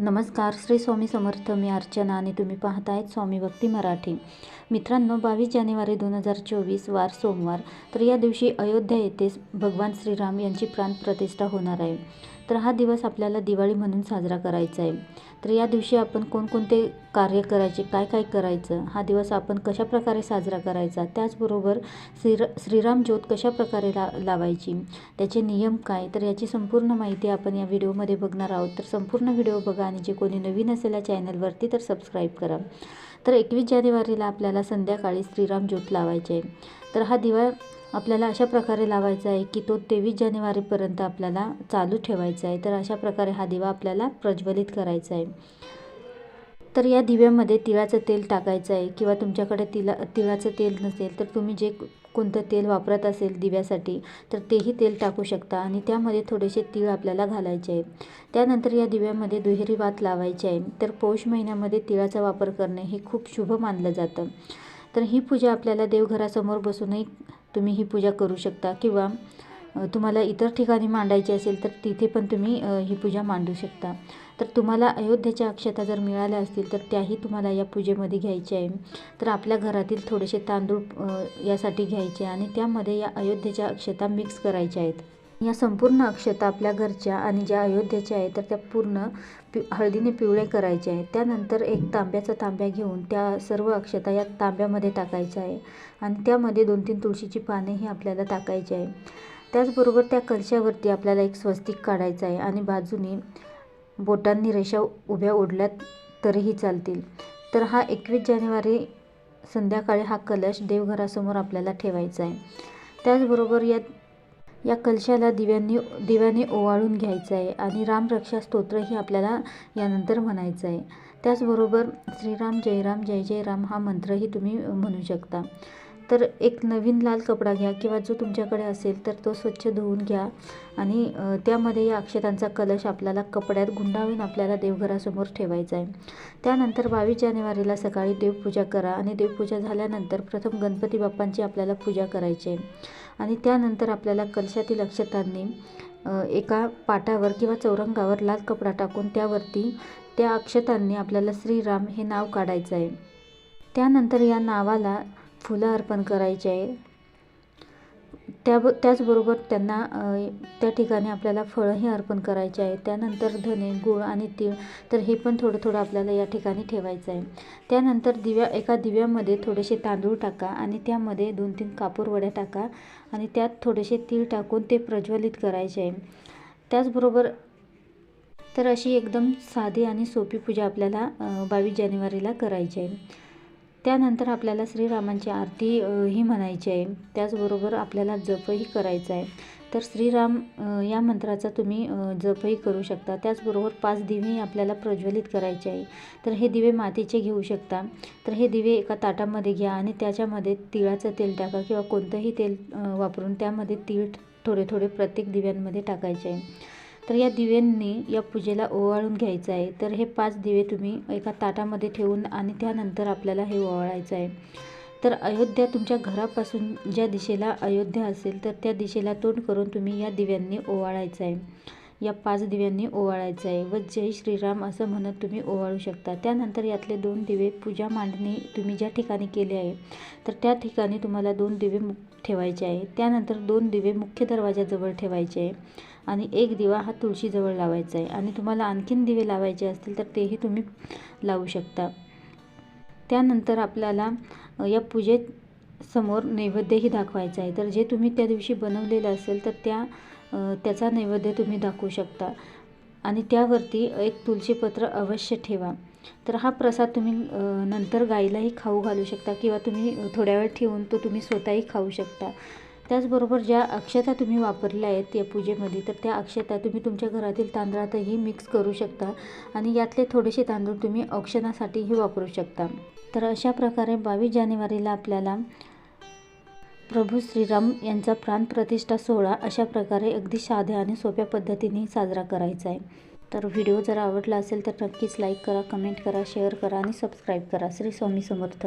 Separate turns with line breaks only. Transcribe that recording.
नमस्कार श्री स्वामी समर्थ मी अर्चना आणि तुम्ही पाहतायत स्वामी भक्ती मराठी. मित्रांनो बावीस जानेवारी दोन हजार चोवीस वार सोमवार. तर या दिवशी अयोध्या येथे भगवान श्रीराम यांची प्राणप्रतिष्ठा होणार आहे. तर हा दिवस आपल्याला दिवाळी म्हणून साजरा करायचा आहे. तर या दिवशी आपण कोणकोणते कार्य करायचे काय काय करायचं हा दिवस आपण कशाप्रकारे साजरा करायचा त्याचबरोबर श्री श्रीराम ज्योत कशाप्रकारे ला लावायची त्याचे नियम काय तर याची संपूर्ण माहिती आपण या व्हिडिओमध्ये बघणार आहोत. तर संपूर्ण व्हिडिओ बघा आणि जे कोणी नवीन असेल या चॅनलवरती तर सबस्क्राईब करा. तर एकवीस जानेवारीला आपल्याला संध्याकाळी श्रीराम ज्योत लावायचे आहे. तर हा दिवा आपल्याला अशा प्रकारे लावायचा आहे की तो तेवीस जानेवारीपर्यंत आपल्याला चालू ठेवायचा आहे. तर अशा प्रकारे हा दिवा आपल्याला प्रज्वलित करायचा आहे. तर या दिव्यामध्ये तिळाचं तेल टाकायचं आहे किंवा तुमच्याकडे तिला तिळाचं तेल नसेल तर तुम्ही जे कोणतं तेल वापरत असेल दिव्यासाठी तर तेही तेल टाकू शकता आणि त्यामध्ये थोडेसे तीळ आपल्याला घालायचे आहे. त्यानंतर या दिव्यामध्ये दुहेरी वात लावायची आहे. तर पौष महिन्यामध्ये तिळाचा वापर करणे हे खूप शुभ मानलं जातं. तर ही पूजा आपल्याला देवघरासमोर बसूनही तुम्ही ही पूजा करू शकता किंवा तुम्हाला इतर ठिकाणी मांडायची असेल तर तिथे पण तुम्ही ही पूजा मांडू शकता. तर तुम्हाला अयोध्येच्या अक्षता जर मिळाल्या असतील तर त्याही तुम्हाला या पूजेमध्ये घ्यायच्या आहे. तर आपल्या घरातील थोडेसे तांदूळ यासाठी घ्यायचे आणि त्यामध्ये या अयोध्येच्या अक्षता मिक्स करायच्या आहेत. या संपूर्ण अक्षता आपल्या घरच्या आणि ज्या अयोध्येच्या आहेत तर त्या पूर्ण पि हळदीने पिवळे करायचे आहेत. त्यानंतर एक तांब्याचा तांब्या घेऊन त्या सर्व अक्षता या तांब्यामध्ये टाकायच्या आहे आणि त्यामध्ये दोन तीन तुळशीची पानेही आपल्याला टाकायची आहे. त्याचबरोबर त्या कलशावरती आपल्याला एक स्वस्तिक काढायचं आहे आणि बाजूने बोटांनी रेषा उभ्या ओढल्यात तरीही चालतील. तर हा एकवीस जानेवारी संध्याकाळी हा कलश देवघरासमोर आपल्याला ठेवायचा आहे. त्याचबरोबर या या कलशाला दिव्यांनी दिव्याने ओवाळून घ्यायचं आहे आणि रामरक्षा स्तोत्रही आपल्याला यानंतर म्हणायचं आहे. त्याचबरोबर श्रीराम जयराम जय जय राम हा मंत्रही तुम्ही म्हणू शकता. तर एक नवीन लाल कपडा घ्या किंवा जो तुमच्याकडे असेल तर तो स्वच्छ धुवून घ्या. आणि त्यामध्ये या अक्षतांचा कलश आपल्याला कपड्यात गुंडाळून आपल्याला देवघरासमोर ठेवायचा आहे. त्यानंतर बावीस जानेवारीला सकाळी देवपूजा करा आणि देवपूजा झाल्यानंतर प्रथम गणपती बाप्पांची आपल्याला पूजा करायची आहे. आणि त्यानंतर आपल्याला कलशातील अक्षतांनी एका पाटावर किंवा चौरंगावर लाल कपडा टाकून त्यावरती त्या अक्षतांनी आपल्याला श्रीराम हे नाव काढायचं आहे. त्यानंतर या नावाला फुलं अर्पण करायचे आहे. त्या त्याचबरोबर त्यांना त्या ठिकाणी आपल्याला फळंही अर्पण करायचे आहे. त्यानंतर धने गूळ आणि तीळ तर हे पण थोडं थोडं आपल्याला या ठिकाणी ठेवायचं आहे. त्यानंतर दिव्या एका दिव्यामध्ये थोडेसे तांदूळ टाका आणि त्यामध्ये दोन तीन कापूर वड्या टाका आणि त्यात थोडेसे तीळ टाकून ते प्रज्वलित करायचे आहे. त्याचबरोबर तर अशी एकदम साधी आणि सोपी पूजा आपल्याला बावीस जानेवारीला करायची आहे. त्यानंतर आपल्याला श्रीरामांची आरती ही म्हणायची आहे. त्याचबरोबर आपल्याला जपही करायचा आहे. तर श्रीराम या मंत्राचा तुम्ही जपही करू शकता. त्याचबरोबर पाच दिवेही आपल्याला प्रज्वलित करायचे आहे. तर हे दिवे मातीचे घेऊ शकता. तर हे दिवे एका ताटामध्ये घ्या आणि त्याच्यामध्ये तिळाचं तेल टाका किंवा कोणतंही तेल वापरून त्यामध्ये तीळ थोडे थोडे प्रत्येक दिव्यांमध्ये टाकायचे आहे. तर या दिव्यांनी या पूजेला ओवाळून घ्यायचं आहे. तर हे पाच दिवे तुम्ही एका ताटामध्ये ठेवून आणि त्यानंतर आपल्याला हे ओवाळायचं आहे. तर अयोध्या तुमच्या घरापासून ज्या दिशेला अयोध्या असेल तर त्या दिशेला तोंड करून तुम्ही या दिव्यांनी ओवाळायचं आहे. या पाच दिव्यांनी ओवाळायचं आहे व जय श्रीराम असं म्हणत तुम्ही ओवाळू शकता. त्यानंतर यातले दोन दिवे पूजा मांडणी तुम्ही ज्या ठिकाणी केले आहे तर त्या ठिकाणी तुम्हाला दोन दिवे ठेवायचे आहे. त्यानंतर दोन दिवे मुख्य दरवाजाजवळ ठेवायचे आहे आणि एक दिवा हा तुळशीजवळ लावायचा आहे. आणि तुम्हाला आणखीन दिवे लावायचे असतील तर तेही तुम्ही लावू शकता. त्यानंतर आपल्याला या पूजेत समोर नैवेद्यही दाखवायचा आहे. तर जे तुम्ही त्या दिवशी बनवलेलं असेल तर त्या त्याचा नैवेद्य तुम्ही दाखवू शकता. आणि त्यावरती एक तुळशीपत्र अवश्य ठेवा. तर हा प्रसाद तुम्ही नंतर गाईलाही खाऊ घालू शकता किंवा तुम्ही थोड्या वेळ ठेवून तो तुम्ही स्वतःही खाऊ शकता. त्याचबरोबर ज्या अक्षता तुम्ही वापरल्या आहेत या पूजेमध्ये तर त्या अक्षता तुम्ही तुमच्या घरातील तांदळातही मिक्स करू शकता आणि यातले थोडेसे तांदूळ तुम्ही औक्षणासाठीही वापरू शकता. तर अशा प्रकारे बावीस जानेवारीला आपल्याला प्रभू श्रीराम यांचा प्राणप्रतिष्ठा सोहळा अशा प्रकारे अगदी साध्या आणि सोप्या पद्धतीने साजरा करायचा आहे. तर व्हिडिओ जर आवडला असेल तर नक्कीच लाईक करा कमेंट करा शेअर करा आणि सबस्क्राईब करा. श्री स्वामी समर्थ.